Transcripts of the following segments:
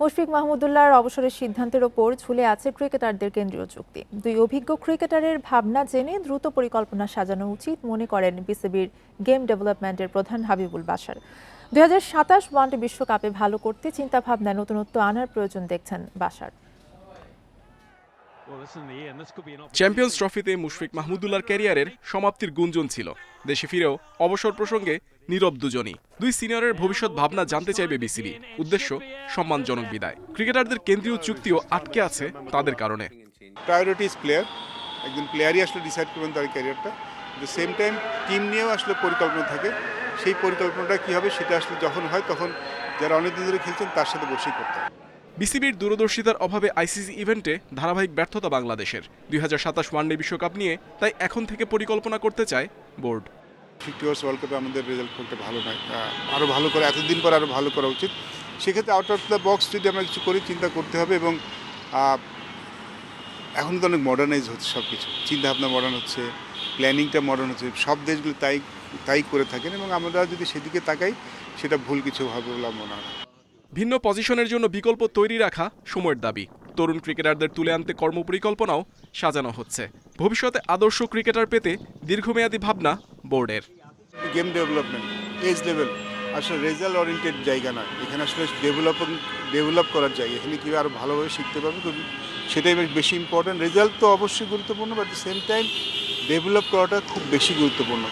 মুশফিক মাহমুদুল্লাহর অবসরের সিদ্ধান্তের ওপর ঝুলে আছে ক্রিকেটারদের কেন্দ্রীয় চুক্তি। দুই অভিজ্ঞ ক্রিকেটারের ভাবনা জেনে দ্রুত পরিকল্পনা সাজানো উচিত মনে করেন বিসিবির গেম ডেভেলপমেন্টের প্রধান হাবিবুল বাশার। দুই হাজার সাতাশ ওয়ানডে বিশ্বকাপে ভালো করতে চিন্তাভাবনায় নতুনত্ব আনার প্রয়োজন দেখছেন বাসার চ্যাম্পিয়ন্স ট্রফিতে মুশফিক মাহমুদুল্লাহর ক্যারিয়ারের সমাপ্তির গুঞ্জন ছিল। দেশে ফিরেও অবসর প্রসঙ্গে নীরব দুজনই। দুই সিনিয়রের ভবিষ্যৎ ভাবনা জানতে চাইবে বিসিবি। উদ্দেশ্য সম্মানজনক বিদায়। ক্রিকেটারদের কেন্দ্রীয় চুক্তিও আটকে আছে তাদের কারণে। প্রায়োরিটি ইজ প্লেয়ার একজন প্লেয়ারই আসলে ডিসাইড করবেন তার ক্যারিয়ারটা দ্য সেম টাইম টিম নিয়েও আসলে পরিকল্পনা থাকে। সেই পরিকল্পনাটা কী হবে সেটা আসলে যখন হয় তখন যারা অনেকদিন ধরে খেলছেন তার সাথে বসেই করতে হবে। বিসিবির দূরদর্শিতার অভাবে আইসিসি ইভেন্টে ধারাবাহিক ব্যর্থতা বাংলাদেশের। দুই হাজার সাতাশ ওয়ানডে বিশ্বকাপ নিয়ে তাই এখন থেকে পরিকল্পনা করতে চায় বোর্ড। ফিফটি ওয়ার্স ওয়ার্ল্ড কাপে আমাদের রেজাল্ট করতে ভালো নয়। আরও ভালো করে, এতদিন পর আরও ভালো করা উচিত। সেক্ষেত্রে আউট অফ দ্য বক্স যদি আমরা কিছু করি, চিন্তা করতে হবে এবং এখন তো অনেক মডার্নাইজ হচ্ছে সব কিছু চিন্তাভাবনা মডার্ন হচ্ছে প্ল্যানিংটা মডার্ন হচ্ছে। সব দেশগুলো তাই তাই করে থাকেন এবং আমরা যদি সেদিকে তাকাই, সেটা ভুল কিছু হবে বলে মনে হয় ভিন্ন পজিশনের জন্য বিকল্প তৈরি রাখা সময়ের দাবি। তরুণ ক্রিকেটারদের তুলে আনতে কর্মপরিকল্পনাও সাজানো হচ্ছে। ভবিষ্যতে আদর্শ ক্রিকেটার পেতে দীর্ঘমেয়াদী ভাবনা বোর্ডের। গেম ডেভেলপমেন্ট এজ লেভেল আসলে রেজাল্ট ওরিয়েন্টেড জায়গা নয়। এখানে আসলে ডেভেলপ ডেভেলপ করার জায়গা। এখানে কীভাবে আরও ভালোভাবে শিখতে পারবে সেটাই বেশ বেশি ইম্পর্ট্যান্ট রেজাল্ট তো অবশ্যই গুরুত্বপূর্ণ but the same time develop করাটা খুব বেশি গুরুত্বপূর্ণ।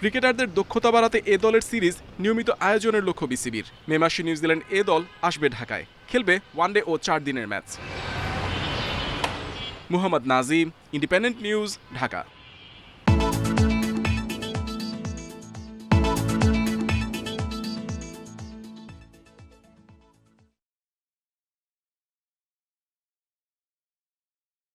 ক্রিকেটারদের দক্ষতা বাড়াতে এ দলের সিরিজ নিয়মিত আয়োজনের লক্ষ্য বিসিবির। মে মাসে নিউজিল্যান্ড এ দল আসবে ঢাকায়। খেলবে ওয়ানডে ও চার দিনের match. Muhammad Nazim independent news Dhaka